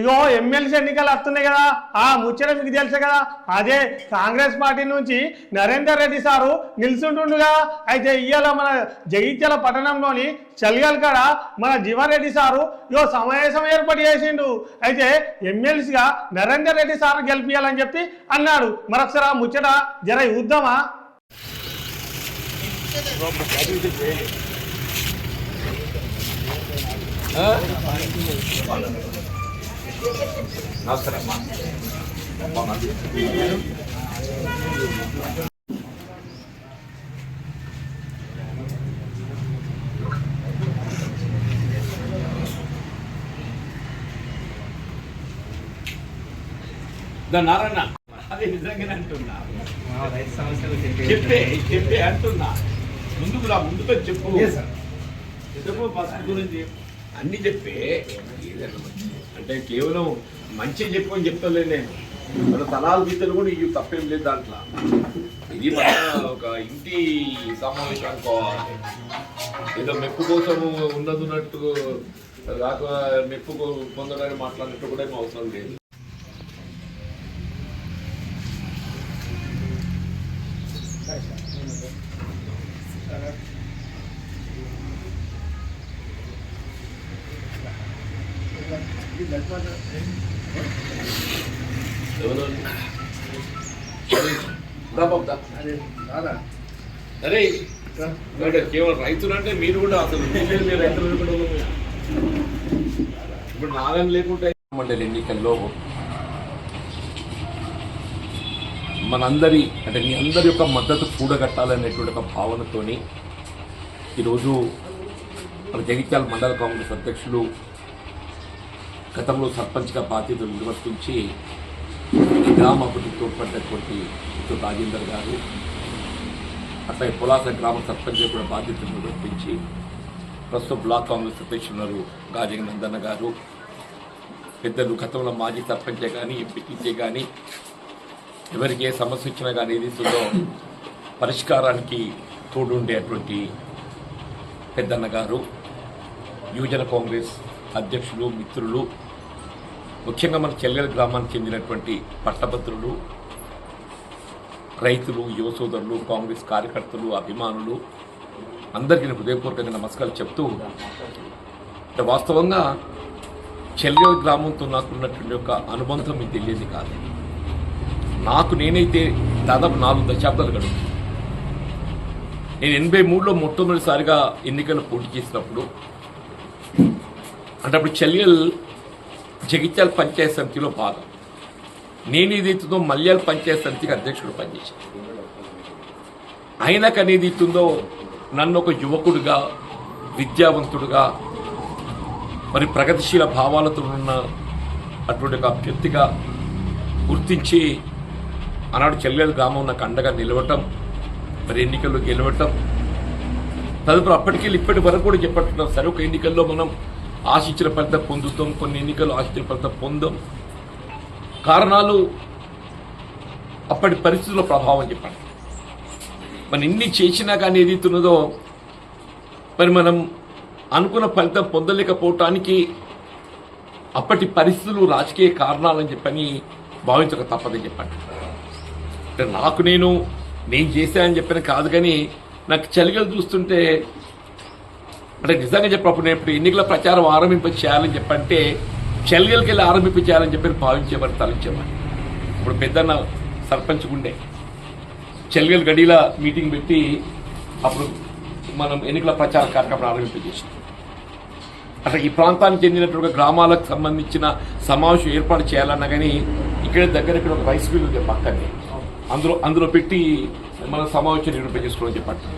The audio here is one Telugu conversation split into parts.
ఇగో ఎమ్మెల్సీ ఎన్నికలు వస్తున్నాయి కదా ఆ ముచ్చట మీకు తెలుసు కదా. అదే కాంగ్రెస్ పార్టీ నుంచి నరేందర్ రెడ్డి సారు నిల్చుంటుండగా. అయితే ఇవాళ మన జగిత్యాల పట్టణంలోని చలిగల్ కాడ మన జీవారెడ్డి సారు ఇగో సమావేశం ఏర్పాటు చేసిండు. అయితే ఎమ్మెల్సీగా నరేందర్ రెడ్డి సార్ గెలిపించాలని చెప్పి అన్నాడు. మరొకసారి ఆ ముచ్చట జర చూద్దామా? దాని నారాయణ. అదే నిజంగానే అంటున్నా. చెప్పే చెప్పే అంటున్నా. ముందుకు రా ముందుకు చెప్పు. చెప్పు ఫస్ట్ గురించి. అన్ని చెప్పే. అంటే కేవలం మంచి చెప్పు అని చెప్తలే నేను. మన తలాలు గీతలు కూడా ఇవి తప్పేం లేదు దాంట్లో. ఇది మన ఒక ఇంటి సమావేశం అనుకోవాలి ఏదో మెప్పు కోసము ఉన్నది ఉన్నట్టు కాక మెప్పు పొందడానికి మాట్లాడినట్టు కూడా ఏం అవసరం లేదు. అరే ఇక్కడ కేవలం రైతులు అంటే మీరు కూడా అసలు రైతులు కూడా ఇప్పుడు నాగం లేకుంటే మండలి ఎన్నికల్లో మనందరి అంటే మీ అందరి యొక్క మద్దతు కూడగట్టాలనేటువంటి ఒక భావనతోని ఈరోజు మన జగిత్యాల మండల కాంగ్రెస్ అధ్యక్షులు గతంలో సర్పంచ్గా బాధ్యతలు నిర్వర్తించి ఈ గ్రామ అభివృద్ధికి తోడ్పడినటువంటి ఇటు రాజేందర్ గారు అట్లాగే పులాస గ్రామ సర్పంచ్ కూడా బాధ్యతలు నిర్వర్తించి ప్రస్తుతం బ్లాక్ కాంగ్రెస్ అధ్యక్షులు గాజగి నందన్న గారు. పెద్దలు గతంలో మాజీ సర్పంచే కానీ ఎంపీటీసీ కానీ ఎవరికి ఏ సమస్య వచ్చినా కానీ ఏదైతుందో పరిష్కారానికి తోడుండేటువంటి పెద్దన్న గారు యువజన కాంగ్రెస్ అధ్యక్షులు మిత్రులు ముఖ్యంగా మన చెల్లెల గ్రామానికి చెందినటువంటి పట్టభద్రులు రైతులు యువ సోదరులు కాంగ్రెస్ కార్యకర్తలు అభిమానులు అందరికీ నేను హృదయపూర్వకంగా నమస్కారాలు చెప్తూ అంటే వాస్తవంగా చెల్లెల గ్రామంతో నాకున్నటువంటి యొక్క అనుబంధం మీకు తెలియదు కాదు. నాకు నేనైతే దాదాపు నాలుగు దశాబ్దాలు గడుపు నేను ఎనభై మూడులో మొట్టమొదటిసారిగా ఎన్నికలు పోటీ చేసినప్పుడు అంటే అప్పుడు చెల్లెల్ జగిత్యాల పంచాయత్ సమితిలో భాగం. నేను ఏదైతుందో మల్యాల పంచాయత్ సమితికి అధ్యక్షుడు పనిచేశాను. ఆయనకు అనేది ఇస్తుందో నన్ను ఒక యువకుడిగా విద్యావంతుడుగా మరి ప్రగతిశీల భావాలతో ఉన్న అటువంటి ఒక అభ్యర్థిగా గుర్తించి ఆనాడు చెల్లెల గ్రామం నాకు అండగా నిలవటం మరి ఎన్నికల్లో గెలవటం తదుపరి అప్పటికెళ్ళి ఇప్పటి వరకు కూడా చెప్పట్టున్నాం. సరే ఒక ఎన్నికల్లో మనం ఆశించిన ఫలితం పొందుతాం కొన్ని ఎన్నికలు ఆశించిన ఫలితం పొందాం. కారణాలు అప్పటి పరిస్థితుల ప్రభావం చెప్పండి. మనం ఎన్ని చేసినా కానీ ఏదైతున్నదో మరి మనం అనుకున్న ఫలితం పొందలేకపోవటానికి అప్పటి పరిస్థితులు రాజకీయ కారణాలని చెప్పని భావించక తప్పదని చెప్పండి. అంటే నాకు నేను నేను చేశానని చెప్పిన కాదు కానీ నాకు చలిగలు చూస్తుంటే అంటే నిజంగా చెప్పినప్పుడు నేను ఇప్పుడు ఎన్నికల ప్రచారం ఆరంభింప చేయాలని చెప్పంటే చలిగలకి వెళ్ళి ఆరంభింప చేయాలని చెప్పి భావించేవారు తలంచేవారు ఇప్పుడు పెద్దన్న సర్పంచ్ గుండే. చలిగల్ గడిలా మీటింగ్ పెట్టి అప్పుడు మనం ఎన్నికల ప్రచార కార్యక్రమం ఆరంభింపజేసాం అట్లా ఈ ప్రాంతానికి చెందినటువంటి గ్రామాలకు సంబంధించిన సమావేశం ఏర్పాటు చేయాలన్నా కానీ ఇక్కడ దగ్గర ఇక్కడ ఒక రైస్ మిల్ ఉంది పక్కనే. అందులో అందులో పెట్టి మన సమావేశం నిర్వహించుకోవడం చెప్పండి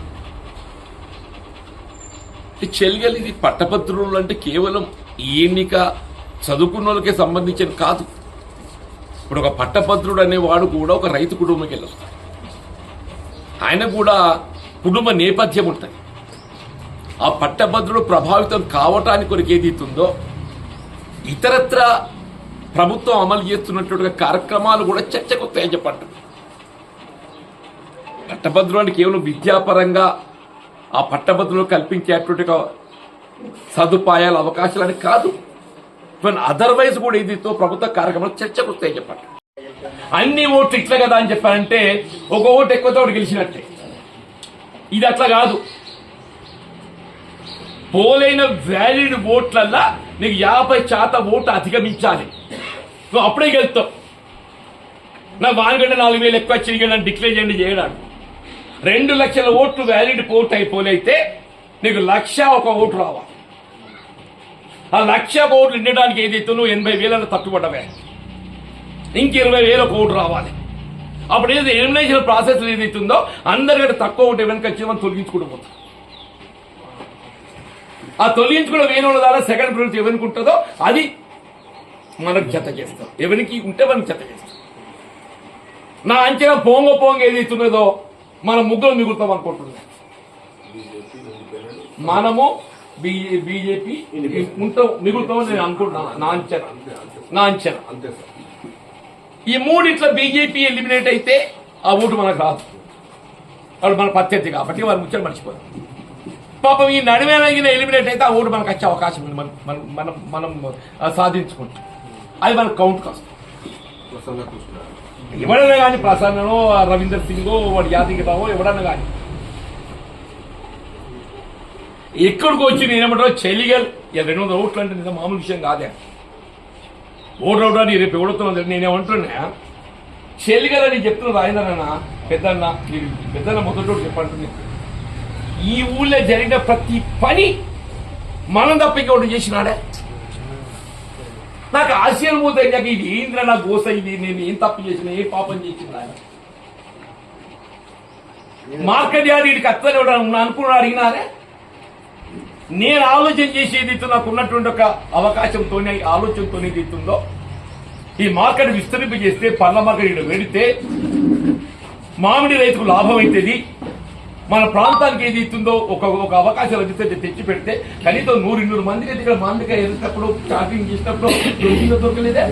చెల్గల్ ఇది పట్టభద్రులు అంటే కేవలం ఎన్నిక చదువుకున్న వాళ్ళకే సంబంధించిన కాదు. ఇప్పుడు ఒక పట్టభద్రుడు అనేవాడు కూడా ఒక రైతు కుటుంబంకి వెళ్ళొస్తాడు ఆయన కూడా కుటుంబ నేపథ్యం ఉంటుంది. ఆ పట్టభద్రుడు ప్రభావితం కావటానికి కొరకు ఏది ఇతరత్ర ప్రభుత్వం అమలు చేస్తున్నటువంటి కార్యక్రమాలు కూడా చర్చకు వస్తాయని పట్టభద్రుడు అంటే కేవలం విద్యాపరంగా ఆ పట్టభద్రులు కల్పించేటువంటి సదుపాయాలు సదుపాయాలు అవకాశాలని కాదు. అదర్వైజ్ కూడా ఇదితో ప్రభుత్వ కార్యక్రమాలు చర్చకు వస్తాయి చెప్పండి అన్ని ఓట్లు ఇట్లా కదా అని చెప్పారంటే ఒక ఓటు ఎక్కువతో ఒకటి గెలిచినట్టే. ఇది అట్లా కాదు. పోలైన వ్యాలిడ్ ఓట్లల్లా నీకు యాభై శాతం ఓటు అధిగమించాలి. నువ్వు అప్పుడే గెలుస్తావు నా వానికంటే నాలుగు వేలు ఎక్కువ వచ్చింది డిక్లేర్ చేయండి చేయడానికి రెండు లక్షల ఓట్లు వ్యాలిడ్ ఓట్ అయిపోలైతే నీకు లక్ష ఒక ఓటు రావాలి. ఆ లక్ష ఓట్లు నిండడానికి ఏదైతే నువ్వు ఎనభై వేలలో తట్టుబడ్డవే ఇంక ఇరవై వేల ఒక ఓటు రావాలి. అప్పుడు ఏదైతే ఎలిమినేషన్ ప్రాసెస్ ఏదైతే ఉందో అందరికంటే తక్కువ ఒకటి వెనక వచ్చి మనం తొలగించుకుంటూ పోతాం. ఆ తొలగించుకున్న వేరే ద్వారా సెకండ్ ప్రిఫరెన్స్ ఎవరికి ఉంటుందో అది మనకు జత చేస్తాం. ఎవరికి ఉంటే మనకు జత చేస్తాం. నా అంచనా పోంగ పోంగ ఏదైతున్నదో మన ముగ్గురు మిగులుతాం అనుకుంటున్నాం. మనము బీజేపీ ఉంటాం మిగులుతామని నేను అనుకుంటున్నాను. నా అంచనా. నా అంచనా. అంతే సార్ ఈ మూడిట్ల బీజేపీ ఎలిమినేట్ అయితే ఆ ఓటు మనకు రాదు. వాడు మన ప్రత్యర్థి కాబట్టి వారు ముచ్చట మర్చిపోరు. పాపం ఈ నడిమేనగిన ఎలిమినేట్ అయితే ఆ ఓటు మనకు వచ్చే అవకాశం ఉంది. మనం మనం మనం సాధించుకుంటాం. అది మనకు కౌంట్ కాస్తుంది ఎవడన్నా కానీ ప్రసన్ననో రవీందర్ సింగో వాడు యాదగిరావో ఎవడన్నా కానీ. ఎక్కడికి వచ్చి నేనేమంటారో చెలిగల్. రెండు వందల ఓట్లు అంటే నిజం మామూలు విషయం కాదే. ఓటు నీ రేపు ఎవడుతున్నా నేనేమంటున్నా చెలిగల్ అని చెప్తున్న రాయిందన్న పెద్దన్న మీరు పెద్దన్న మొదటి చెప్పంటుంది. ఈ ఊళ్ళో జరిగిన ప్రతి పని మనం తప్ప ఇంకోటి చేసినాడే. నాకు ఆశయం పోతాయి నాకు ఇది ఏంద్ర నా గోస ఇది? నేను ఏం తప్పు చేసిన ఏ పాపం చేసిన? ఆయన మార్కెట్ యార్డ్ వీడికి అత్తని అనుకున్నాడు అడిగినారే? నేను ఆలోచన చేసేది నాకు ఉన్నటువంటి ఒక అవకాశంతోనే ఆలోచనతోనే ఇది ఇస్తుందో? ఈ మార్కెట్ విస్తరింప చేస్తే పండ్ల మార్కెట్ ఇక్కడ పెడితే మామిడి రైతుకు లాభం అవుతుంది. మన ప్రాంతానికి ఏది ఇస్తుందో ఒక ఒక అవకాశం లభిస్తే తెచ్చి పెడితే కనీసం నూరు ఇన్నూరు మందికి అయితే ఇక్కడ మామిడికాయ వెళ్ళేటప్పుడు షాపింగ్ చేసినప్పుడు దొరికిందో దొరకలేదే.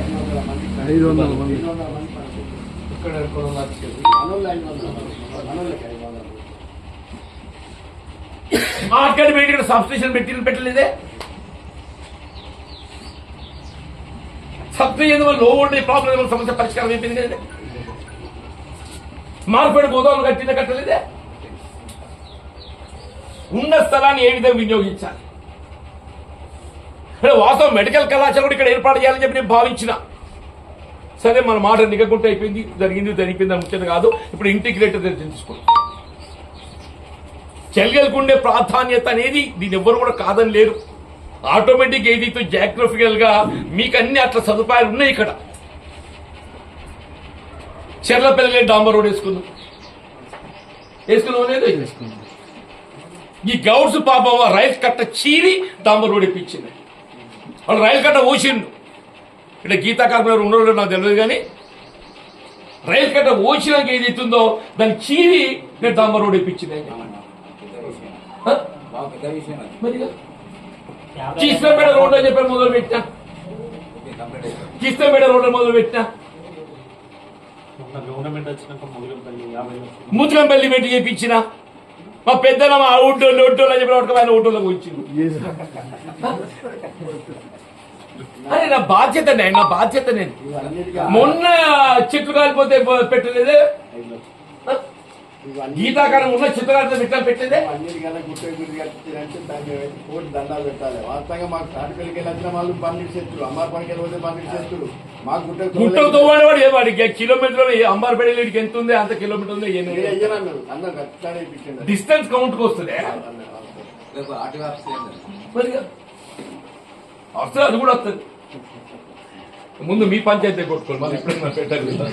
మార్కెట్ పెట్టి ఇక్కడ సబ్స్టేషన్ పెట్టి పెట్టలేదే? సబ్స్టేషన్ వల్ల లో వోల్టేజ్ ప్రాబ్లం సమస్య పరిష్కారం అయిపోయింది కదా మార్కెట్ గోదాములు కట్టిన కట్టలేదే? ఉన్న స్థలాన్ని ఏ విధంగా వినియోగించాలి? అంటే వాస్తవం మెడికల్ కళాశాల కూడా ఇక్కడ ఏర్పాటు చేయాలని చెప్పి నేను భావించిన. సరే మన మాట నిగకుంటే అయిపోయింది జరిగింది జరిగిపోయింది అని ముఖ్యం కాదు. ఇప్పుడు ఇంటిగ్రేటర్ తెలుసుకున్నాం చెల్గలకు ఉండే ప్రాధాన్యత అనేది దీని ఎవ్వరు కూడా కాదని లేరు. ఆటోమేటిక్ ఏదైతే జాగ్రఫికల్గా మీకు అన్ని అట్లా సదుపాయాలు ఉన్నాయి ఇక్కడ. చెర్లపల్లి డాంబర్ రోడ్ వేసుకుందాం. వేసుకున్నాం లేదు? ఈ గౌడ్స్ పాపం రైలు కట్ట చీరి డాంబర్ రోడ్ ఇప్పించింది వాళ్ళు రైలు కట్ట ఓసిండు ఇక్కడ గీతా కార్మికులు ఉండడం నాకు తెలియదు కానీ రైలు కట్ట ఓసినాక ఏది ఇస్తుందో దాన్ని చీరి నేను డాంబర్ రోడ్ ఇప్పించింది అని చెప్పండి. హ? మరిగా? కీస్తపేట రోడ్ అని చెప్పి మొదలు పెట్టినా? కీస్తపేట రోడ్ మొదలు పెట్టినా? ముత్రంపల్లి పెట్టి చేపించిన? మా పెద్దల మా ఊటోళ్ళు ఒట్టోళ్ళు అని చెప్పి ఆయన ఊటోళ్ళకి వచ్చింది అరే నా బాధ్యత నేను నా బాధ్యత నేను మొన్న చెట్లు కాలిపోతే పెట్టలేదే గీతాకారం ఉన్న చిత్రకారితో ఇట్లా పెట్టలేదే అన్నిటికన్నా దండాలు పెట్టాలి వాస్తవంగా మాకు తాటిపల్లికి వెళ్ళి వచ్చిన వాళ్ళు పన్నెండు చేతులు అమ్మారు పనికి వెళ్ళి పన్నెండు చేతులు మాకు గుట్ట గుట్టలతో వాడేవాడు ఏ వాడికి? కిలోమీటర్ అంబార్పేట లేడికి ఎంత ఉంది? అంత కిలోమీటర్ ఉంది డిస్టెన్స్ కౌంట్కి వస్తుంది. వస్తుంది అది కూడా వస్తుంది. ముందు మీ పంచాయతీ కొట్టుకోండి. మళ్ళీ ఎప్పుడైనా పెట్టాలి